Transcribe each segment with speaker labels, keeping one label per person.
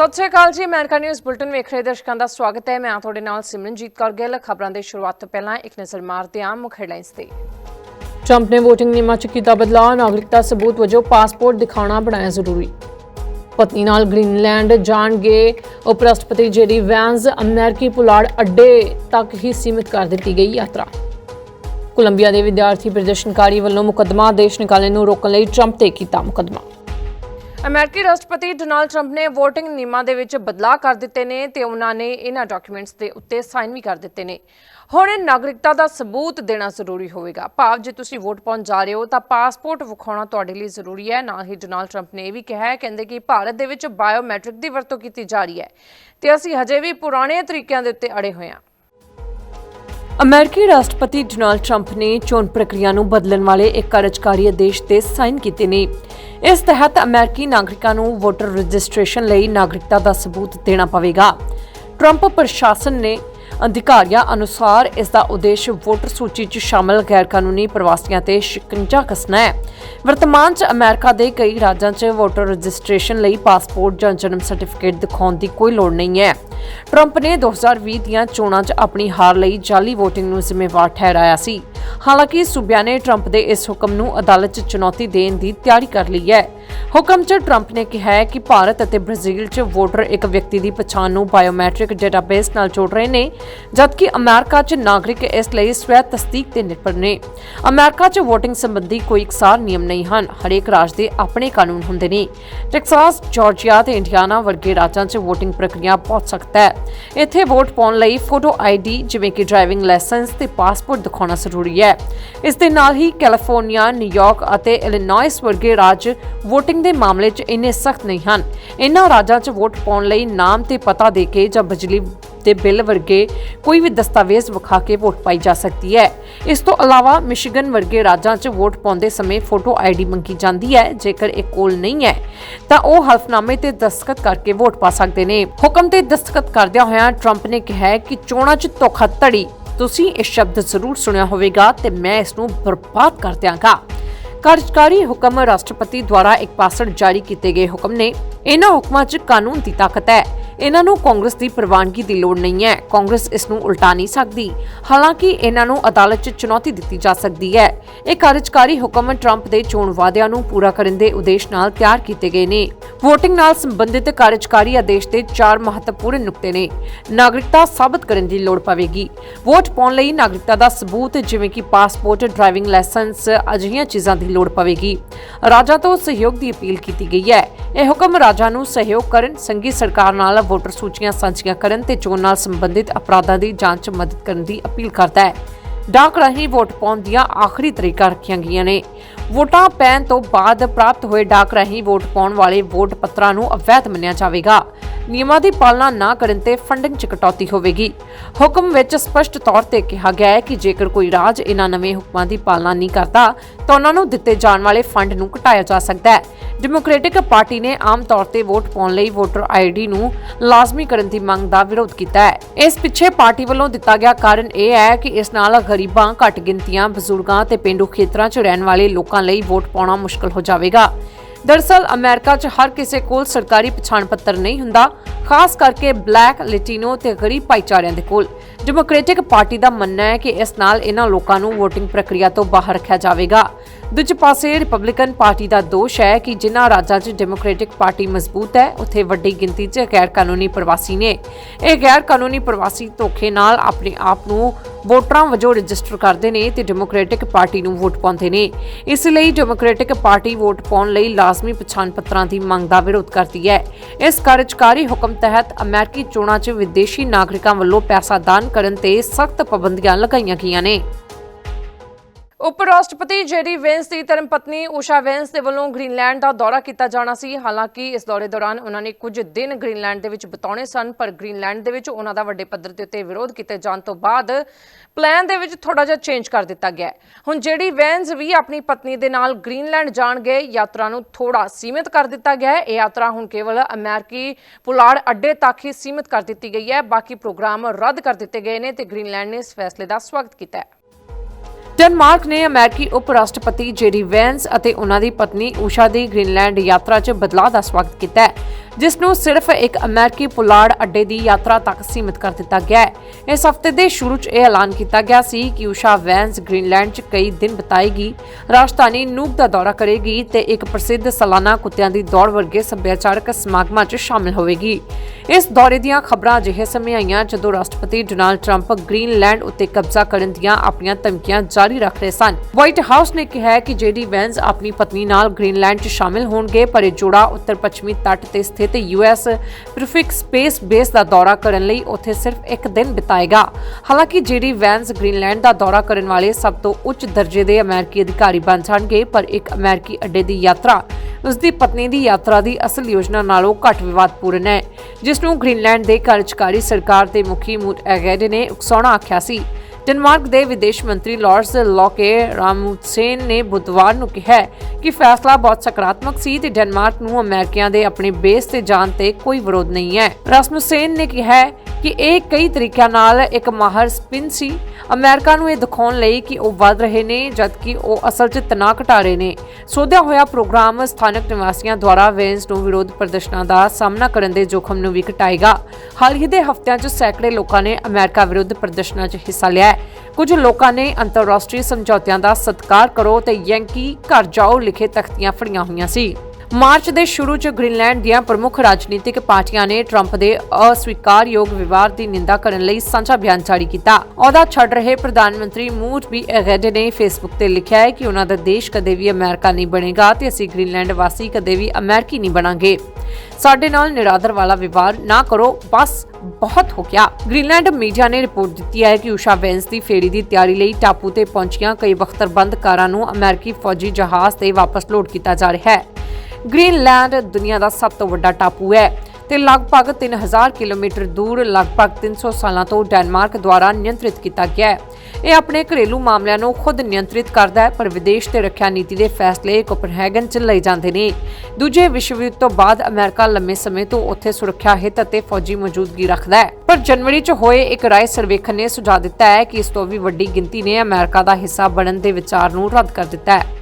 Speaker 1: ਸਤਿ ਸ਼੍ਰੀ ਅਕਾਲ ਜੀ, America news bulletin ਵੇਖ ਰਹੇ ਦਰਸ਼ਕਾਂ ਦਾ ਸਵਾਗਤ ਹੈ। ਮੈਂ ਤੁਹਾਡੇ ਨਾਲ ਸਿਮਰਨਜੀਤ ਕੌਰ ਗਿੱਲ। ਖਬਰਾਂ ਦੇ ਸ਼ੁਰੂਆਤ ਤੋਂ ਪਹਿਲਾਂ ਇੱਕ ਨਜ਼ਰ ਮਾਰਦੇ ਹਾਂ ਮੁੱਖ ਹੈਡਲਾਈਨਸ ਤੇ। ਟਰੰਪ ਨੇ VOTING ਨਿਯਮਾਂ 'ਚ ਕੀਤਾ ਬਦਲਾਅ। ਨਾਗਰਿਕਤਾ ਸਬੂਤ ਵਜੋਂ ਪਾਸਪੋਰਟ ਦਿਖਾਉਣਾ ਬਣਾਇਆ ਜ਼ਰੂਰੀ। ਪਤਨੀ ਨਾਲ ਗ੍ਰੀਨਲੈਂਡ ਜਾਣਗੇ। ਉਪ ਰਾਸ਼ਟਰਪਤੀ ਜੇਡੀ ਵੈਂਸ ਅਮਰੀਕੀ ਪੁਲਾੜ ਅੱਡੇ ਤੱਕ ਹੀ ਸੀਮਿਤ ਕਰ ਦਿੱਤੀ ਗਈ ਯਾਤਰਾ। ਕੋਲੰਬੀਆ ਦੇ ਵਿਦਿਆਰਥੀ ਪ੍ਰਦਰਸ਼ਨਕਾਰੀ ਵੱਲੋਂ ਮੁਕੱਦਮਾ ਦੇਸ਼ ਨਿਕਾਲਣ ਨੂੰ ਰੋਕਣ ਲਈ ਟਰੰਪ ਤੇ ਕੀਤਾ ਮੁਕੱਦਮਾ। ਅਮਰੀਕੀ ਰਾਸ਼ਟਰਪਤੀ ਡੋਨਾਲਡ ਟਰੰਪ ਨੇ VOTING ਨਿਯਮਾਂ ਦੇ ਵਿੱਚ ਬਦਲਾਅ ਕਰ ਦਿੱਤੇ ਨੇ ਤੇ ਉਹਨਾਂ ਨੇ ਇਹਨਾਂ ਡਾਕੂਮੈਂਟਸ ਦੇ ਉੱਤੇ ਸਾਈਨ ਵੀ ਕਰ ਦਿੱਤੇ ਨੇ। ਹੁਣ ਨਾਗਰਿਕਤਾ ਦਾ ਸਬੂਤ ਦੇਣਾ ਜ਼ਰੂਰੀ ਹੋਵੇਗਾ। ਭਾਵ ਜੇ ਤੁਸੀਂ ਵੋਟ ਪਾਉਣ ਜਾ ਰਹੇ ਹੋ ਤਾਂ ਪਾਸਪੋਰਟ ਵਿਖਾਉਣਾ ਤੁਹਾਡੇ ਲਈ ਜ਼ਰੂਰੀ ਹੈ। ਨਾਲ ਹੀ ਡੋਨਾਲਡ ਟਰੰਪ ਨੇ ਇਹ ਵੀ ਕਿਹਾ ਹੈ, ਕਹਿੰਦੇ ਕਿ ਭਾਰਤ ਦੇ ਵਿੱਚ ਬਾਇਓਮੈਟ੍ਰਿਕ ਦੀ ਵਰਤੋਂ ਕੀਤੀ ਜਾ ਰਹੀ ਹੈ ਤੇ ਅਸੀਂ ਹਜੇ ਵੀ ਪੁਰਾਣੇ ਤਰੀਕਿਆਂ ਦੇ ਉੱਤੇ ਅੜੇ ਹੋਏ ਹਾਂ। ਅਮਰੀਕੀ ਰਾਸ਼ਟਰਪਤੀ ਡੋਨਾਲਡ ਟਰੰਪ ਨੇ ਚੋਣ ਪ੍ਰਕਿਰਿਆ ਨੂੰ ਬਦਲਣ ਵਾਲੇ ਇੱਕ ਕਾਰਜਕਾਰੀ ਆਦੇਸ਼ ਤੇ ਸਾਈਨ ਕੀਤੇ ਨੇ। ਇਸ ਤਹਿਤ ਅਮਰੀਕੀ ਨਾਗਰਿਕਾਂ ਨੂੰ ਵੋਟਰ ਰਜਿਸਟ੍ਰੇਸ਼ਨ ਲਈ ਨਾਗਰਿਕਤਾ ਦਾ ਸਬੂਤ ਦੇਣਾ ਪਵੇਗਾ। ਟਰੰਪ ਪ੍ਰਸ਼ਾਸਨ ਨੇ ਅਧਿਕਾਰੀਆਂ ਅਨੁਸਾਰ ਇਸ ਦਾ ਉਦੇਸ਼ ਵੋਟਰ ਸੂਚੀ 'ਚ ਸ਼ਾਮਲ ਗੈਰ ਕਾਨੂੰਨੀ ਪ੍ਰਵਾਸੀਆਂ ਤੇ ਸ਼ਿਕੰਜਾ ਕੱਸਣਾ ਹੈ। ਵਰਤਮਾਨ 'ਚ ਅਮਰੀਕਾ ਦੇ ਕਈ ਰਾਜਾਂ 'ਚ ਵੋਟਰ ਰਜਿਸਟ੍ਰੇਸ਼ਨ ਲਈ ਪਾਸਪੋਰਟ ਜਾਂ ਜਨਮ ਸਰਟੀਫਿਕੇਟ ਦਿਖਾਉਣ ਦੀ ਕੋਈ ਲੋੜ ਨਹੀਂ ਹੈ। ਟਰੰਪ ਨੇ 2020 ਦੀਆਂ ਚੋਣਾਂ 'ਚ ਆਪਣੀ ਹਾਰ ਲਈ ਜਾਲੀ VOTING ਨੂੰ ਜ਼ਿੰਮੇਵਾਰ ਠਹਿਰਾਇਆ ਸੀ। ਹਾਲਾਂਕਿ ਸੂਬਿਆਂ ਨੇ ਟਰੰਪ ਦੇ ਇਸ ਹੁਕਮ ਨੂੰ ਅਦਾਲਤ 'ਚ ਚੁਣੌਤੀ ਦੇਣ ਦੀ ਤਿਆਰੀ ਕਰ ਲਈ ਹੈ। ਹੁਕਮ 'ਚ ਟਰੰਪ ਨੇ ਕਿਹਾ ਹੈ ਕਿ ਭਾਰਤ ਅਤੇ ਬ੍ਰਾਜ਼ੀਲ 'ਚ ਵੋਟਰ ਇੱਕ ਵਿਅਕਤੀ ਦੀ ਪਛਾਣ ਨੂੰ ਬਾਇਓਮੈਟ੍ਰਿਕ ਡੇਟਾਬੇਸ ਨਾਲ ਜੋੜ ਰਹੇ ਨੇ, ਜਦਕਿ ਅਮਰੀਕਾ 'ਚ ਨਾਗਰਿਕ ਇਸ ਲਈ ਸਵੈ ਤਸਦੀਕ ਤੇ ਨਿਰਭਰ ਨੇ। ਅਮਰੀਕਾ 'ਚ VOTING ਸੰਬੰਧੀ ਕੋਈ ਇਕਸਾਰ ਨਿਯਮ ਨਹੀਂ ਹਨ, ਹਰੇਕ ਰਾਜ ਦੇ ਆਪਣੇ ਕਾਨੂੰਨ ਹੁੰਦੇ ਨੇ। ਟੈਕਸਾਸ, ਜਾਰਜੀਆ ਤੇ ਇੰਡੀਆਨਾ ਵਰਗੇ ਰਾਜਾਂ 'ਚ VOTING ਪ੍ਰਕਿਰਿਆ ਬਹੁਤ ਸਖਤ ਹੈ। ਇੱਥੇ ਵੋਟ ਪਾਉਣ ਲਈ ਫੋਟੋ ਆਈਡੀ ਜਿਵੇਂ ਕਿ ਡਰਾਈਵਿੰਗ ਲਾਇਸੈਂਸ ਤੇ ਪਾਸਪੋਰਟ ਦਿਖਾਉਣਾ ਜ਼ਰੂਰੀ ਹੈ। ਇਸ ਦੇ ਨਾਲ ਹੀ ਕੈਲੀਫੋਰਨੀਆ, ਨਿਊਯਾਰਕ ਅਤੇ ਇਲੀਨੋਇਸ ਵਰਗੇ ਰਾਜ VOTING ਦੇ ਮਾਮਲੇ 'ਚ ਇੰਨੇ ਸਖਤ ਨਹੀਂ ਹਨ। ਇਨ੍ਹਾਂ ਰਾਜਾਂ 'ਚ ਵੋਟ ਪਾਉਣ ਲਈ ਨਾਮ ਤੇ ਪਤਾ ਦੇ ਕੇ ਜਾਂ ਬਿਜਲੀ ਦੇ ਬਿੱਲ ਵਰਗੇ ਕੋਈ ਵੀ ਦਸਤਾਵੇਜ਼ ਵਿਖਾ ਕੇ ਵੋਟ ਪਾਈ ਜਾ ਸਕਦੀ ਹੈ। ਇਸ ਤੋਂ ਇਲਾਵਾ ਮਿਸ਼ੀਗਨ ਵਰਗੇ ਰਾਜਾਂ 'ਚ ਵੋਟ ਪਾਉਂਦੇ ਸਮੇਂ ਫੋਟੋ ਆਈਡੀ ਮੰਗੀ ਜਾਂਦੀ ਹੈ। ਜੇਕਰ ਇਹ ਕੋਲ ਨਹੀਂ ਹੈ, ਤਾਂ ਉਹ ਹਲਫਨਾਮੇ ਤੇ ਦਸਤਖਤ ਕਰਕੇ ਵੋਟ ਪਾ ਸਕਦੇ ਨੇ। ਹੁਕਮ ਤੇ ਦਸਤਖਤ ਕਰਦਿਆਂ ਹੋਇਆਂ ਟਰੰਪ ਨੇ ਕਿਹਾ ਕਿ ਚੋਣਾਂ 'ਚ ਧੋਖਾਧੜੀ। ਤੁਸੀਂ ਇਹ ਸ਼ਬਦ ਜ਼ਰੂਰ ਸੁਣਿਆ ਹੋਵੇਗਾ ਤੇ ਮੈਂ ਇਸ ਨੂੰ ਬਰਬਾਦ ਕਰ ਦਿਆਂਗਾ। ਕਾਰਜਕਾਰੀ ਹੁਕਮ ਰਾਸ਼ਟਰਪਤੀ ਦੁਆਰਾ ਇੱਕ ਪਾਸੜ ਜਾਰੀ ਕੀਤੇ ਗਏ ਹੁਕਮ ਨੇ। ਇਹਨਾਂ ਹੁਕਮਾਂ 'ਚ ਕਾਨੂੰਨ ਦੀ ਤਾਕਤ ਹੈ। ਇਹਨਾਂ ਨੂੰ ਕਾਂਗਰਸ ਦੀ ਪ੍ਰਵਾਨਗੀ ਦੀ ਲੋੜ ਨਹੀਂ ਹੈ। ਕਾਂਗਰਸ ਇਸ ਨੂੰ ਉਲਟਾ ਨਹੀਂ ਸਕਦੀ। ਹਾਲਾਂਕਿ ਇਹਨਾਂ ਨੂੰ ਅਦਾਲਤ 'ਚ ਚੁਣੌਤੀ ਦਿੱਤੀ ਜਾ ਸਕਦੀ ਹੈ। ਇਹ ਕਾਰਜਕਾਰੀ ਹੁਕਮ ਟਰੰਪ ਦੇ ਚੋਣ ਵਾਅਦਿਆਂ ਨੂੰ ਪੂਰਾ ਕਰਨ ਦੇ ਉਦੇਸ਼ ਨਾਲ ਤਿਆਰ ਕੀਤੇ ਗਏ ਨੇ। VOTING ਨਾਲ ਸੰਬੰਧਿਤ ਕਾਰਜਕਾਰੀ ਆਦੇਸ਼ ਦੇ ਚਾਰ ਮਹੱਤਵਪੂਰਨ ਨੁਕਤੇ ਨੇ। ਨਾਗਰਿਕਤਾ ਸਾਬਤ ਕਰਨ ਦੀ ਲੋੜ ਪਵੇਗੀ। ਵੋਟ ਪਾਉਣ ਲਈ ਨਾਗਰਿਕਤਾ ਦਾ ਸਬੂਤ ਜਿਵੇਂ ਕਿ ਪਾਸਪੋਰਟ, ਡਰਾਈਵਿੰਗ ਲਾਇਸੈਂਸ, ਅਜਿਹੀਆਂ ਚੀਜ਼ਾਂ ਦੀ ਲੋੜ ਪਵੇਗੀ। ਰਾਜਾਂ ਤੋਂ ਸਹਿਯੋਗ ਦੀ ਅਪੀਲ ਕੀਤੀ ਗਈ ਹੈ। ਇਹ ਹੁਕਮ ਰਾਜਾਂ ਨੂੰ ਸਹਿਯੋਗ ਕਰਨ, ਸੰਘੀ ਸਰਕਾਰ ਨਾਲ ਵੋਟਰ ਸੂਚੀਆਂ ਸਾਂਝੀਆਂ ਕਰਨ ਤੇ ਚੋਣ ਨਾਲ ਸੰਬੰਧਿਤ ਅਪਰਾਧਾਂ ਦੀ ਜਾਂਚ ਮਦਦ ਕਰਨ ਦੀ ਅਪੀਲ ਕਰਦਾ ਹੈ। ਡਾਕ ਰਾਹੀਂ ਵੋਟ ਪਾਉਣ ਦੀਆਂ ਆਖਰੀ ਤਰੀਕਾਂ ਰੱਖੀਆਂ ਗਈਆਂ ਨੇ। ਵੋਟਾਂ ਪੈਣ ਤੋਂ ਬਾਅਦ ਪ੍ਰਾਪਤ ਹੋਏ ਡਾਕ ਰਾਹੀਂ ਵੋਟ ਪਾਉਣ ਵਾਲੇ ਵੋਟ ਪੱਤਰਾਂ ਨੂੰ ਅਵੈਧ ਮੰਨਿਆ ਜਾਵੇਗਾ। ਨਿਯਮਾਂ ਦੀ ਪਾਲਣਾ ਨਾ ਕਰਨ ਤੇ ਫੰਡਿੰਗ 'ਚ ਕਟੌਤੀ ਹੋਵੇਗੀ। ਹੁਕਮ ਵਿੱਚ ਸਪਸ਼ਟ ਤੌਰ ਤੇ ਕਿਹਾ ਗਿਆ ਹੈ ਕਿ ਜੇਕਰ ਕੋਈ ਰਾਜ ਇਹਨਾਂ ਨਵੇਂ ਹੁਕਮਾਂ ਦੀ ਪਾਲਣਾ ਨਹੀਂ ਕਰਦਾ, ਤਾਂ ਉਹਨਾਂ ਨੂੰ ਦਿੱਤੇ ਜਾਣ ਵਾਲੇ ਫੰਡ ਨੂੰ ਘਟਾਇਆ ਜਾ ਸਕਦਾ ਹੈ। ਡੈਮੋਕ੍ਰੈਟਿਕ ਪਾਰਟੀ ਨੇ ਆਮ ਤੌਰ ਤੇ ਵੋਟ ਪਾਉਣ ਲਈ ਵੋਟਰ ਆਈਡੀ ਨੂੰ ਲਾਜ਼ਮੀ ਕਰਨ ਦੀ ਮੰਗ ਦਾ ਵਿਰੋਧ ਕੀਤਾ ਹੈ। ਇਸ ਪਿੱਛੇ ਪਾਰਟੀ ਵੱਲੋਂ ਦਿੱਤਾ ਗਿਆ ਕਾਰਨ ਇਹ ਹੈ ਕਿ ਇਸ ਨਾਲ ਗਰੀਬਾਂ, ਘੱਟ ਗਿਣਤੀਆਂ, ਬਜ਼ੁਰਗਾਂ ਤੇ ਪਿੰਡੂ ਖੇਤਰਾਂ 'ਚ ਰਹਿਣ ਵਾਲੇ ਲੋਕਾਂ ਲਈ ਵੋਟ ਪਾਉਣਾ ਮੁਸ਼ਕਲ ਹੋ ਜਾਵੇਗਾ। ਦਰਸਲ ਅਮਰੀਕਾ 'ਚ ਹਰ ਕਿਸੇ ਕੋਲ ਸਰਕਾਰੀ ਪਛਾਣ ਪੱਤਰ ਨਹੀਂ ਹੁੰਦਾ, ਖਾਸ ਕਰਕੇ ਬਲੈਕ, ਲੈਟਿਨੋ ਤੇ ਗਰੀਬ ਭਾਈਚਾਰਿਆਂ ਦੇ ਕੋਲ। ਡੈਮੋਕ੍ਰੈਟਿਕ ਪਾਰਟੀ ਦਾ ਮੰਨਣਾ ਹੈ ਕਿ ਇਸ ਨਾਲ ਇਹਨਾਂ ਲੋਕਾਂ ਨੂੰ VOTING ਪ੍ਰਕਿਰਿਆ ਤੋਂ ਬਾਹਰ ਰੱਖਿਆ ਜਾਵੇਗਾ। ਦੂਜੇ ਪਾਸੇ ਰਿਪਬਲਿਕਨ ਪਾਰਟੀ ਦਾ ਦੋਸ਼ ਹੈ ਕਿ ਜਿਨ੍ਹਾਂ ਰਾਜਾਂ 'ਚ ਡੈਮੋਕ੍ਰੈਟਿਕ ਪਾਰਟੀ ਮਜ਼ਬੂਤ ਹੈ, ਉੱਥੇ ਵੱਡੀ ਗਿਣਤੀ 'ਚ ਗੈਰ ਕਾਨੂੰਨੀ ਪ੍ਰਵਾਸੀ ਨੇ। ਇਹ ਗੈਰ ਕਾਨੂੰਨੀ ਪ੍ਰਵਾਸੀ ਧੋਖੇ ਨਾਲ ਆਪਣੇ ਆਪ ਨੂੰ ਵੋਟਰਾਂ ਵਜੋਂ ਰਜਿਸਟਰ ਕਰਦੇ ਨੇ ਤੇ ਡੈਮੋਕ੍ਰੈਟਿਕ ਪਾਰਟੀ ਨੂੰ ਵੋਟ ਪਾਉਂਦੇ ਨੇ। ਇਸ ਲਈ ਡੈਮੋਕ੍ਰੈਟਿਕ ਪਾਰਟੀ ਵੋਟ ਪਾਉਣ ਲਈ ਲਾਜ਼ਮੀ ਪਛਾਣ ਪੱਤਰਾਂ ਦੀ ਮੰਗ ਦਾ ਵਿਰੋਧ ਕਰਦੀ ਹੈ। ਇਸ ਕਾਰਜਕਾਰੀ ਹੁਕਮ ਤਹਿਤ ਅਮਰੀਕੀ ਚੋਣਾਂ 'ਚ ਵਿਦੇਸ਼ੀ ਨਾਗਰਿਕਾਂ ਵੱਲੋਂ ਪੈਸਾ ਦਾਨ ਕਰਨ ਤੇ ਸਖਤ ਪਾਬੰਦੀਆਂ ਲਗਾਈਆਂ ਗਈਆਂ ਨੇ। ਉਪ ਰਾਸ਼ਟਰਪਤੀ ਜੇਡੀ ਵੈਂਸ ਦੀ ਧਰਮ ਪਤਨੀ ਊਸ਼ਾ ਵੈਂਸ ਦੇ ਵੱਲੋਂ ਗ੍ਰੀਨਲੈਂਡ ਦਾ ਦੌਰਾ ਕੀਤਾ ਜਾਣਾ ਸੀ। ਹਾਲਾਂਕਿ ਇਸ ਦੌਰੇ ਦੌਰਾਨ ਉਹਨਾਂ ਨੇ ਕੁਝ ਦਿਨ ਗ੍ਰੀਨਲੈਂਡ ਦੇ ਵਿੱਚ ਬਿਤਾਉਣੇ ਸਨ, ਪਰ ਗ੍ਰੀਨਲੈਂਡ ਦੇ ਵਿੱਚ ਉਹਨਾਂ ਦਾ ਵੱਡੇ ਪੱਧਰ ਦੇ ਉੱਤੇ ਵਿਰੋਧ ਕੀਤੇ ਜਾਣ ਤੋਂ ਬਾਅਦ ਪਲਾਨ ਦੇ ਵਿੱਚ ਥੋੜਾ ਜਿਹਾ ਚੇਂਜ ਕਰ ਦਿੱਤਾ ਗਿਆ ਹੁਣ ਜਿਹੜੀ ਵੈਂਸ ਵੀ ਆਪਣੀ ਪਤਨੀ ਦੇ ਨਾਲ ਗ੍ਰੀਨਲੈਂਡ ਜਾਣਗੇ ਯਾਤਰਾ ਨੂੰ ਥੋੜਾ ਸੀਮਿਤ ਕਰ ਦਿੱਤਾ ਗਿਆ ਹੈ। ਇਹ ਯਾਤਰਾ ਹੁਣ ਕੇਵਲ ਅਮਰੀਕੀ ਪੁਲਾੜ ਅੱਡੇ ਤੱਕ ਹੀ ਸੀਮਿਤ ਕਰ ਦਿੱਤੀ ਗਈ ਹੈ। ਬਾਕੀ ਪ੍ਰੋਗਰਾਮ ਰੱਦ ਕਰ ਦਿੱਤੇ ਗਏ ਨੇ ਤੇ ਗ੍ਰੀਨਲੈਂਡ ਨੇ ਇਸ ਫੈਸਲੇ ਦਾ ਸਵਾਗਤ ਕੀਤਾ ਹੈ। ਡੈਨਮਾਰਕ ਨੇ ਅਮਰੀਕੀ ਉਪ ਰਾਸ਼ਟਰਪਤੀ ਜੇਡੀ ਵੈਂਸ ਅਤੇ ਉਹਨਾਂ ਦੀ ਪਤਨੀ ਊਸ਼ਾ ਦੀ ਗ੍ਰੀਨਲੈਂਡ ਯਾਤਰਾ 'ਚ ਬਦਲਾਅ ਦਾ ਸਵਾਗਤ ਕੀਤਾ ਹੈ। ਜਿਸ ਨੂੰ ਸਿਰਫ ਇੱਕ ਅਮਰੀਕੀ ਪੁਲਾੜ ਅੱਡੇ ਦੀ ਯਾਤਰਾ ਤੱਕ ਸੀਮਿਤ ਕਰ ਦਿੱਤਾ ਗਿਆ ਹੈ। ਇਸ ਹਫ਼ਤੇ ਦੇ ਸ਼ੁਰੂ 'ਚ ਇਹ ਐਲਾਨ ਕੀਤਾ ਗਿਆ ਸੀ ਕਿ ਊਸ਼ਾ ਵੈਂਸ ਗ੍ਰੀਨਲੈਂਡ 'ਚ ਕਈ ਦਿਨ ਬਿਤਾਏਗੀ। ਰਾਜਧਾਨੀ ਨੂਕ ਦਾ ਦੌਰਾ ਕਰੇਗੀ ਤੇ ਇੱਕ ਪ੍ਰਸਿੱਧ ਸਾਲਾਨਾ ਕੁੱਤਿਆਂ ਦੀ ਦੌੜ ਵਰਗੇ ਸੱਭਿਆਚਾਰਕ ਸਮਾਗਮਾਂ 'ਚ ਸ਼ਾਮਿਲ ਹੋਵੇਗੀ। ਇਸ ਦੌਰੇ ਦੀਆਂ ਖਬਰਾਂ ਅਜਿਹੇ ਸਮੇਂ ਆਈਆਂ ਜਦੋਂ ਰਾਸ਼ਟਰਪਤੀ ਡੋਨਾਲਡ ਟਰੰਪ ਗ੍ਰੀਨਲੈਂਡ ਉੱਤੇ ਕਬਜ਼ਾ ਕਰਨ ਦੀਆਂ ਆਪਣੀਆਂ ਧਮਕੀਆਂ ਜਾਰੀ ਰੱਖ ਰਹੇ ਸਨ। ਵਾਈਟ ਹਾਊਸ ਨੇ ਕਿਹਾ ਹੈ ਕਿ ਜੇਡੀ ਵੈਨਸ ਆਪਣੀ ਪਤਨੀ ਨਾਲ ਗ੍ਰੀਨਲੈਂਡ 'ਚ ਸ਼ਾਮਿਲ ਹੋਣਗੇ, ਪਰ ਇਹ ਜੋੜਾ ਉੱਤਰ ਪੱਛਮੀ ਤੱਟ ਤੇ ਸਥਿਤ ਯੂਐਸ ਪ੍ਰੀਫਿਕ ਸਪੇਸ ਬੇਸ ਦਾ ਦੌਰਾ ਕਰਨ ਲਈ ਉੱਥੇ ਸਿਰਫ ਇੱਕ ਦਿਨ ਬਿਤਾਏਗਾ। ਹਾਲਾਂਕਿ ਜੇਡੀ ਵੈਂਸ ਗ੍ਰੀਨਲੈਂਡ ਦਾ ਦੌਰਾ ਕਰਨ ਵਾਲੇ ਸਭ ਤੋਂ ਉੱਚ ਦਰਜੇ ਦੇ ਅਮਰੀਕੀ ਅਧਿਕਾਰੀ ਬਣ ਜਾਣਗੇ, ਪਰ ਇੱਕ ਅਮਰੀਕੀ ਅੱਡੇ ਦੀ ਯਾਤਰਾ ਉਸ ਦੀ ਪਤਨੀ ਦੀ ਯਾਤਰਾ ਦੀ ਅਸਲ ਯੋਜਨਾ ਨਾਲੋਂ ਘੱਟ ਵਿਵਾਦਪੂਰਨ ਹੈ, ਜਿਸ ਨੂੰ ਗ੍ਰੀਨਲੈਂਡ ਦੇ ਕਾਰਜਕਾਰੀ ਸਰਕਾਰ ਦੇ ਮੁਖੀ ਮੂਟ ਐਗੇਡੇ ਨੇ ਉਕਸਾਉਣਾ ਆਖਿਆ ਸੀ। ਡੈਨਮਾਰਕ ਦੇ ਵਿਦੇਸ਼ ਮੰਤਰੀ ਲਾਰਸ ਲੋਕੇ ਰਾਮੁਤਸੇਨ ਨੇ ਬੁੱਧਵਾਰ ਨੂੰ ਕਿਹਾ ਕਿ ਫੈਸਲਾ ਬਹੁਤ ਸਕਾਰਾਤਮਕ ਸੀ ਤੇ ਡੈਨਮਾਰਕ ਨੂੰ ਅਮਰੀਕੀਆਂ ਦੇ ਆਪਣੇ ਬੇਸ ਤੇ ਜਾਣ ਤੇ ਕੋਈ ਵਿਰੋਧ ਨਹੀਂ ਹੈ। ਰਾਸਮੁਸੇਨ ਨੇ ਕਿਹਾ ਕਿ ਇਹ ਕਈ ਤਰੀਕਿਆਂ ਨਾਲ ਇੱਕ ਮਾਹਰ ਸਪਿਨ ਸੀ। ਅਮਰੀਕਾ ਨੂੰ ਇਹ ਦਿਖਾਉਣ ਲਈ ਕਿ ਉਹ ਵੱਧ ਰਹੇ ਨੇ, ਜਦਕਿ ਉਹ ਅਸਲ 'ਚ ਤਣਾਅ ਘਟਾ ਰਹੇ ਨੇ। ਸੋਧਿਆ ਹੋਇਆ ਪ੍ਰੋਗਰਾਮ ਸਥਾਨਕ ਨਿਵਾਸੀਆਂ ਦੁਆਰਾ ਵੇਨਸ ਨੂੰ ਵਿਰੋਧ ਪ੍ਰਦਰਸ਼ਨਾਂ ਦਾ ਸਾਹਮਣਾ ਕਰਨ ਦੇ ਜੋਖਮ ਨੂੰ ਵੀ ਘਟਾਏਗਾ। ਹਾਲ ਹੀ ਦੇ ਹਫ਼ਤਿਆਂ 'ਚ ਸੈਂਕੜੇ ਲੋਕਾਂ ਨੇ ਅਮਰੀਕਾ ਵਿਰੁੱਧ ਪ੍ਰਦਰਸ਼ਨਾਂ 'ਚ ਹਿੱਸਾ ਲਿਆ ਕੁਝ ਲੋਕਾਂ ਨੇ ਅੰਤਰਰਾਸ਼ਟਰੀ ਸਮਝੌਤਿਆਂ ਦਾ ਸਤਿਕਾਰ ਕਰੋ ਤੇ ਯੈਂਕੀ ਘਰ ਜਾਓ ਲਿਖੇ ਤਖਤੀਆਂ ਫੜੀਆਂ ਹੋਈਆਂ ਸੀ। ਮਾਰਚ ਦੇ ਸ਼ੁਰੂ 'ਚ ਗ੍ਰੀਨਲੈਂਡ ਦੀਆਂ ਪ੍ਰਮੁੱਖ ਰਾਜਨੀਤਿਕ ਪਾਰਟੀਆਂ ਨੇ ਟਰੰਪ ਦੇ ਅਸਵੀਕਾਰਯੋਗ ਵਿਵਹਾਰ ਦੀ ਨਿੰਦਾ ਕਰਨ ਲਈ ਸਾਂਝਾ ਬਿਆਨ ਜਾਰੀ ਕੀਤਾ। ਅਹੁਦਾ ਛੱਡ ਰਹੇ ਪ੍ਰਧਾਨ ਮੰਤਰੀ ਮੂਟ ਵੀ ਐਗੇਡੇ ਨੇ ਫੇਸਬੁੱਕ ਤੇ ਲਿਖਿਆ ਹੈ ਕਿ ਉਹਨਾਂ ਦਾ ਦੇਸ਼ ਕਦੇ ਵੀ ਅਮਰੀਕਾ ਨਹੀਂ ਬਣੇਗਾ ਤੇ ਅਸੀਂ ਗ੍ਰੀਨਲੈਂਡ ਵਾਸੀ ਕਦੇ ਵੀ ਅਮਰੀਕੀ ਨਹੀਂ ਬਣਾਂਗੇ। ਸਾਡੇ ਨਾਲ ਨਿਰਾਦਰ ਵਾਲਾ ਵਿਵਹਾਰ ਨਾ ਕਰੋ, ਬਸ ਬਹੁਤ ਹੋ ਗਿਆ ਗ੍ਰੀਨਲੈਂਡ ਮੀਡੀਆ ਨੇ ਰਿਪੋਰਟ ਦਿੱਤੀ ਹੈ ਕਿ ਊਸ਼ਾ ਵੈਂਸ ਦੀ ਫੇਰੀ ਦੀ ਤਿਆਰੀ ਲਈ ਟਾਪੂ ਤੇ ਪਹੁੰਚੀਆਂ ਕਈ ਵਖਤਰਬੰਦ ਕਾਰਾਂ ਨੂੰ ਅਮਰੀਕੀ ਫੌਜੀ ਜਹਾਜ਼ ਤੇ ਵਾਪਸ ਲੋਡ ਕੀਤਾ ਜਾ ਰਿਹਾ ਹੈ ਗ੍ਰੀਨਲੈਂਡ ਦੁਨੀਆ ਦਾ ਸਭ ਤੋਂ ਵੱਡਾ ਟਾਪੂ ਹੈ ਤੇ ਲਗਭਗ 3000 ਕਿਲੋਮੀਟਰ ਦੂਰ, ਲਗਭਗ 300 ਸਾਲਾਂ ਤੋਂ ਡੈਨਮਾਰਕ ਦੁਆਰਾ ਨਿਯੰਤਰਿਤ ਕੀਤਾ ਗਿਆ ਹੈ। ਇਹ ਆਪਣੇ ਘਰੇਲੂ ਮਾਮਲਿਆਂ ਨੂੰ ਖੁਦ ਨਿਯੰਤਰਿਤ ਕਰਦਾ ਹੈ, ਪਰ ਵਿਦੇਸ਼ ਤੇ ਰੱਖਿਆ ਨੀਤੀ ਦੇ ਫੈਸਲੇ ਕੋਪਨਹੈਗਨ 'ਚ ਲਏ ਜਾਂਦੇ ਨੇ। ਦੂਜੇ ਵਿਸ਼ਵ ਯੁੱਧ ਤੋਂ ਬਾਅਦ ਅਮਰੀਕਾ ਲੰਮੇ ਸਮੇਂ ਤੋਂ ਉੱਥੇ ਸੁਰੱਖਿਆ ਹਿੱਤ ਅਤੇ ਫੌਜੀ ਮੌਜੂਦਗੀ ਰੱਖਦਾ ਹੈ। ਪਰ ਜਨਵਰੀ 'ਚ ਹੋਏ ਇੱਕ ਰਾਏ ਸਰਵੇਖਣ ਨੇ ਸੁਝਾਅ ਦਿੱਤਾ ਹੈ ਕਿ ਇਸ ਤੋਂ ਵੀ ਵੱਡੀ ਗਿਣਤੀ ਨੇ ਅਮਰੀਕਾ ਦਾ ਹਿੱਸਾ ਬਣਨ ਦੇ ਵਿਚਾਰ ਨੂੰ ਰੱਦ ਕਰ ਦਿੱਤਾ ਹੈ।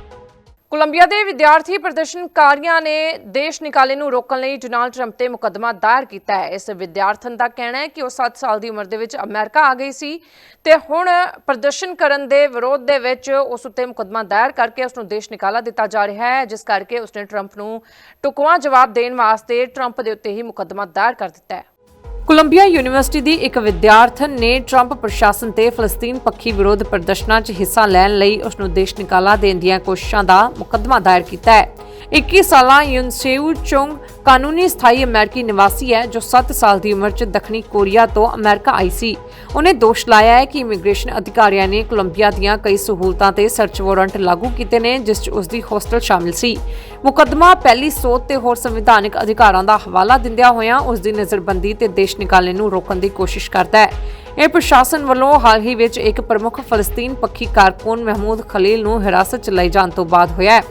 Speaker 1: ਕੋਲੰਬੀਆ ਦੇ ਵਿਦਿਆਰਥੀ ਪ੍ਰਦਰਸ਼ਨਕਾਰੀਆਂ ਨੇ ਦੇਸ਼ ਨਿਕਾਲੇ ਨੂੰ ਰੋਕਣ ਲਈ ਡੋਨਾਲਡ ਟਰੰਪ ਤੇ ਮੁਕੱਦਮਾ ਦਾਇਰ ਕੀਤਾ ਹੈ। ਇਸ ਵਿਦਿਆਰਥਣ ਦਾ ਕਹਿਣਾ ਹੈ ਕਿ ਉਹ 7 ਸਾਲ ਦੀ ਉਮਰ ਦੇ ਵਿੱਚ ਅਮਰੀਕਾ ਆ ਗਈ ਸੀ ਤੇ ਹੁਣ ਪ੍ਰਦਰਸ਼ਨ ਕਰਨ ਦੇ ਵਿਰੋਧ ਦੇ ਵਿੱਚ ਉਸ ਉੱਤੇ ਮੁਕੱਦਮਾ ਦਾਇਰ ਕਰਕੇ ਉਸ ਨੂੰ ਦੇਸ਼ ਨਿਕਾਲਾ ਦਿੱਤਾ ਜਾ ਰਿਹਾ ਹੈ, ਜਿਸ ਕਰਕੇ ਉਸਨੇ ਟਰੰਪ ਨੂੰ ਟੁਕਵਾ ਜਵਾਬ ਦੇਣ ਵਾਸਤੇ ਟਰੰਪ ਦੇ ਉੱਤੇ ਹੀ ਮੁਕੱਦਮਾ ਦਾਇਰ ਕਰ ਦਿੱਤਾ ਹੈ। ਕੋਲੰਬੀਆ ਯੂਨੀਵਰਸਿਟੀ ਦੀ ਇੱਕ ਵਿਦਿਆਰਥਣ ਨੇ ਟਰੰਪ ਪ੍ਰਸ਼ਾਸਨ ਤੇ ਫਲਸਤੀਨ ਪੱਖੀ ਵਿਰੋਧ ਪ੍ਰਦਰਸ਼ਨਾਂ 'ਚ ਹਿੱਸਾ ਲੈਣ ਲਈ ਉਸ ਨੂੰ ਦੇਸ਼ ਨਿਕਾਲਾ ਦੇਣ ਦੀਆਂ ਕੋਸ਼ਿਸ਼ਾਂ ਦਾ ਮੁਕੱਦਮਾ ਦਾਇਰ ਕੀਤਾ ਹੈ। 21 ਸਾਲਾ ਯੁਨਸੇਉ ਚੋਂਗ ਕਾਨੂੰਨੀ ਸਥਾਈ ਅਮਰੀਕੀ ਨਿਵਾਸੀ ਹੈ ਜੋ 7 ਸਾਲ ਦੀ ਉਮਰ 'ਚ ਦੱਖਣੀ ਕੋਰੀਆ ਤੋਂ ਅਮਰੀਕਾ ਆਈ ਸੀ। ਉਹਨੇ ਦੋਸ਼ ਲਾਇਆ ਹੈ ਕਿ ਇਮੀਗ੍ਰੇਸ਼ਨ ਅਧਿਕਾਰੀਆਂ ਨੇ ਕੋਲੰਬੀਆ ਦੀਆਂ ਕਈ ਸਹੂਲਤਾਂ ਤੇ ਸਰਚ ਵਾਰੰਟ ਲਾਗੂ ਕੀਤੇ ਨੇ, ਜਿਸ 'ਚ ਉਸ ਦੀ ਹੋਸਟਲ ਸ਼ਾਮਿਲ ਸੀ। ਮੁਕੱਦਮਾ ਪਹਿਲੀ ਸੋਧ ਤੇ ਹੋਰ ਸੰਵਿਧਾਨਕ ਅਧਿਕਾਰਾਂ ਦਾ ਹਵਾਲਾ ਦਿੰਦਿਆਂ ਹੋਇਆਂ ਉਸ ਦੀ ਨਜ਼ਰਬੰਦੀ ਤੇ ਦੇਸ਼ ਨਿਕਾਲੇ ਨੂੰ ਰੋਕਣ ਦੀ ਕੋਸ਼ਿਸ਼ ਕਰਦਾ ਹੈ। ਇਹ ਪ੍ਰਸ਼ਾਸਨ ਵੱਲੋਂ ਹਾਲ ਹੀ ਵਿੱਚ ਇੱਕ ਪ੍ਰਮੁੱਖ ਫਲਸਤੀਨ ਪੱਖੀ ਕਾਰਕੁਨ ਮਹਿਮੂਦ ਖਲੀਲ ਨੂੰ ਹਿਰਾਸਤ 'ਚ ਲਏ ਜਾਣ ਤੋਂ ਬਾਅਦ ਹੋਇਆ ਹੈ।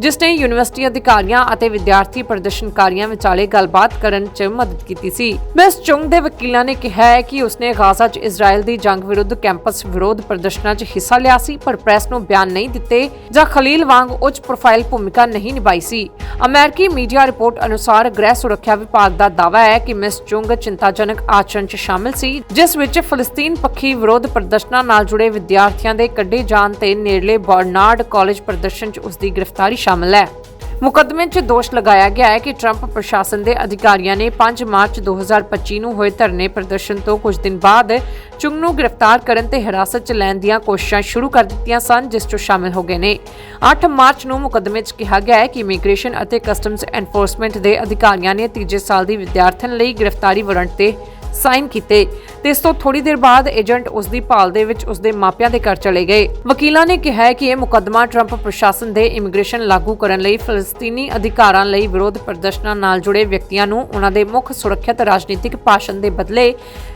Speaker 1: ਜਿਸ ਨੇ ਯੂਨੀਵਰਸਿਟੀ ਅਧਿਕਾਰੀਆਂ ਅਤੇ ਵਿਦਿਆਰਥੀ ਪ੍ਰਦਰਸ਼ਨਕਾਰੀਆਂ ਵਿਚਾਲੇ ਗੱਲਬਾਤ ਕਰਨ 'ਚ ਮਦਦ ਕੀਤੀ ਸੀ। ਮਿਸ ਚੁੰਗ ਦੇ ਵਕੀਲਾਂ ਨੇ ਕਿਹਾ ਹੈ ਕਿ ਉਸਨੇ ਗਾਜ਼ਾ 'ਚ ਇਜ਼ਰਾਈਲ ਦੀ ਜੰਗ ਵਿਰੁੱਧ ਕੈਂਪਸ ਵਿਰੋਧ ਪ੍ਰਦਰਸ਼ਨਾਂ 'ਚ ਹਿੱਸਾ ਲਿਆ ਸੀ, ਪਰ ਪ੍ਰੈਸ ਨੂੰ ਬਿਆਨ ਨਹੀਂ ਦਿੱਤੇ ਜਾਂ ਖਲੀਲ ਵਾਂਗ ਉੱਚ ਪ੍ਰੋਫਾਈਲ ਭੂਮਿਕਾ ਨਹੀਂ ਨਿਭਾਈ ਸੀ। ਅਮਰੀਕੀ ਮੀਡੀਆ ਰਿਪੋਰਟ ਅਨੁਸਾਰ ਗ੍ਰਹਿ ਸੁਰੱਖਿਆ ਵਿਭਾਗ ਦਾ ਦਾਅਵਾ ਹੈ ਕਿ ਮਿਸ ਚੁੰਗ ਚਿੰਤਾਜਨਕ ਆਚਰਣ 'ਚ ਸ਼ਾਮਿਲ ਸੀ, ਜਿਸ ਵਿੱਚ ਫਲਸਤੀਨ ਪੱਖੀ ਵਿਰੋਧ ਪ੍ਰਦਰਸ਼ਨਾਂ ਨਾਲ ਜੁੜੇ ਵਿਦਿਆਰਥੀਆਂ ਦੇ ਕੱਢੇ ਜਾਣ ਤੇ ਨੇੜਲੇ ਬਰਨਾਰਡ ਕਾਲਜ ਪ੍ਰਦਰਸ਼ਨ 'ਚ ਉਸ ਦੀ ਗ੍ਰਿਫਤਾਰੀ ਸ਼ਾਮਲ ਹੈ। ਮੁਕੱਦਮੇ 'ਚ ਦੋਸ਼ ਲਗਾਇਆ ਗਿਆ ਹੈ ਕਿ ਟਰੰਪ ਪ੍ਰਸ਼ਾਸਨ ਦੇ ਅਧਿਕਾਰੀਆਂ ਨੇ 5 ਮਾਰਚ 2025 ਨੂੰ ਹੋਏ ਧਰਨੇ ਪ੍ਰਦਰਸ਼ਨ ਤੋਂ ਕੁਝ ਦਿਨ ਬਾਅਦ ਚੁੰਗ ਨੂੰ ਗ੍ਰਿਫਤਾਰ ਕਰਨ ਤੇ ਹਿਰਾਸਤ 'ਚ ਲੈਣ ਦੀਆਂ ਕੋਸ਼ਿਸ਼ਾਂ ਸ਼ੁਰੂ ਕਰ ਦਿੱਤੀਆਂ ਸਨ, ਜਿਸ 'ਚ ਸ਼ਾਮਿਲ ਹੋ ਗਏ ਨੇ। 8 ਮਾਰਚ ਨੂੰ ਮੁਕੱਦਮੇ 'ਚ ਕਿਹਾ ਗਿਆ ਹੈ ਕਿ ਇਮੀਗ੍ਰੇਸ਼ਨ ਅਤੇ ਕਸਟਮਸ ਐਨਫੋਰਸਮੈਂਟ ਦੇ ਅਧਿਕਾਰੀਆਂ ਨੇ ਤੀਜੇ ਸਾਲ ਦੀ ਵਿਦਿਆਰਥਣ ਲਈ ਗ੍ਰਿਫਤਾਰੀ ਵਾਰੰਟ ਤੇ ਸਾਈਨ ਕੀਤੇ। ਤੇ ਇਸ ਤੋਂ ਥੋੜੀ ਦੇਰ ਬਾਅਦ ਏਜੰਟ ਉਸ ਦੀ ਭਾਲ ਦੇ ਵਿੱਚ ਉਸ ਦੇ ਮਾਪਿਆਂ ਦੇ ਘਰ ਚਲੇ ਗਏ। ਵਕੀਲਾਂ ਨੇ ਕਿਹਾ ਕਿ ਇਹ ਮੁਕੱਦਮਾ ਟਰੰਪ ਪ੍ਰਸ਼ਾਸਨ ਦੇ ਇਮੀਗ੍ਰੇਸ਼ਨ ਲਾਗੂ ਕਰਨ ਲਈ ਫਲਸਤੀਨੀ ਅਧਿਕਾਰਾਂ ਲਈ ਵਿਰੋਧ ਪ੍ਰਦਰਸ਼ਨਾਂ ਨਾਲ ਜੁੜੇ ਵਿਅਕਤੀਆਂ ਨੂੰ ਉਹਨਾਂ ਦੇ ਮੁੱਖ ਸੁਰੱਖਿਅਤ ਰਾਜਨੀਤਿਕ ਭਾਸ਼ਣ ਦੇ ਬਦਲੇ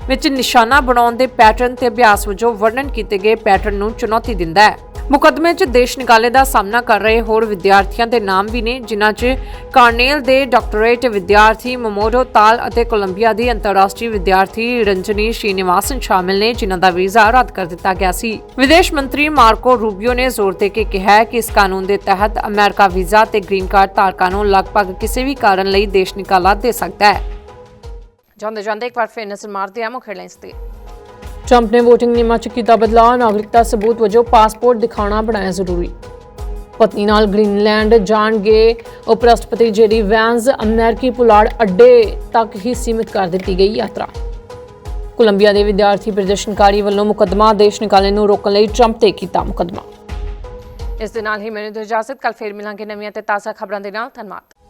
Speaker 1: ਵਿੱਚ ਨਿਸ਼ਾਨਾ ਬਣਾਉਣ ਦੇ ਪੈਟਰਨ ਤੇ ਅਭਿਆਸ ਵਜੋਂ ਵਰਣਨ ਕੀਤੇ ਗਏ ਪੈਟਰਨ ਨੂੰ ਚੁਣੌਤੀ ਦਿੰਦਾ ਹੈ। ਮੁਕੱਦਮੇ 'ਚ ਦੇਸ਼ ਨਿਕਾਲੇ ਦਾ ਸਾਹਮਣਾ ਕਰ ਰਹੇ ਹੋਰ ਵਿਦਿਆਰਥੀਆਂ ਦੇ ਨਾਮ ਵੀ ਨੇ, ਜਿਨ੍ਹਾਂ 'ਚ ਕਾਰਨੇਲ ਦੇ ਡਾਕਟੋਰੇਟ ਵਿਦਿਆਰਥੀ ਮਮੋਡੋ ਤਾਲ ਅਤੇ ਕੋਲੰਬੀਆ ਦੀ ਅੰਤਰਰਾਸ਼ਟਰੀ ਵਿਦਿਆ ਵਿਦਿਆਰਥੀ ਰੰਜਨੀ ਸ਼੍ਰੀਨਿਵਾਸਨ ਸ਼ਾਮਿਲ ਨੇ ਜਿਨ੍ਹਾਂ ਦਾ ਵੀਜ਼ਾ ਰੱਦ ਕਰ ਦਿੱਤਾ ਗਿਆ ਸੀ। ਵਿਦੇਸ਼ ਮੰਤਰੀ ਮਾਰਕੋ ਰੂਬੀਓ ਨੇ ਜ਼ੋਰ ਦੇ ਕੇ ਕਿਹਾ ਹੈ ਕਿ ਇਸ ਕਾਨੂੰਨ ਦੇ ਤਹਿਤ ਅਮਰੀਕਾ ਵੀਜ਼ਾ ਤੇ ਗ੍ਰੀਨ ਕਾਰਡ ਧਾਰਕਾਂ ਨੂੰ ਲਗਭਗ ਕਿਸੇ ਵੀ ਕਾਰਨ ਲਈ ਦੇਸ਼ ਨਿਕਾਲਾ ਦੇ ਸਕਦਾ ਹੈ। ਜਾਂਦੇ ਜਾਂਦੇ ਇੱਕ ਵਾਰ ਫਿਰ ਨਜ਼ਰ ਮਾਰਦੇ ਹਾਂ ਮੁੱਖ ਹੈਡਲਾਈਨਸ ਤੇ। ਟਰੰਪ ਨੇ VOTING ਨਿਯਮਾਂ 'ਚ ਕੀਤਾ ਬਦਲਾਅ। ਨਾਗਰਿਕਤਾ ਸਬੂਤ ਵਜੋਂ ਪਾਸਪੋਰਟ ਦਿਖਾਉਣਾ ਬਣਾਇਆ ਜ਼ਰੂਰੀ। ਪਤਨੀ ਨਾਲ ਗ੍ਰੀਨਲੈਂਡ ਜਾਣਗੇ। ਉਪ ਰਾਸ਼ਟਰਪਤੀ ਜੇਡੀ ਵੈਂਸ ਅਮਰੀਕੀ ਪੁਲਾੜ ਅੱਡੇ ਤੱਕ ਹੀ ਸੀਮਿਤ ਕਰ ਦਿੱਤੀ ਗਈ ਯਾਤਰਾ। ਕੋਲੰਬੀਆ ਦੇ ਵਿਦਿਆਰਥੀ ਪ੍ਰਦਰਸ਼ਨਕਾਰੀ ਵੱਲੋਂ ਮੁਕੱਦਮਾ ਦੇਸ਼ ਨਿਕਾਲਣ ਨੂੰ ਰੋਕਣ ਲਈ ਟਰੰਪ ਤੇ ਕੀਤਾ ਮੁਕੱਦਮਾ। ਇਸ ਦੇ ਨਾਲ ਹੀ ਮੈਨੂੰ ਇਜਾਜ਼ਤ। ਕੱਲ ਫੇਰ ਮਿਲਾਂਗੇ ਨਵੀਆਂ ਤੇ ਤਾਜ਼ਾ ਖਬਰਾਂ ਦੇ ਨਾਲ। ਧੰਨਵਾਦ।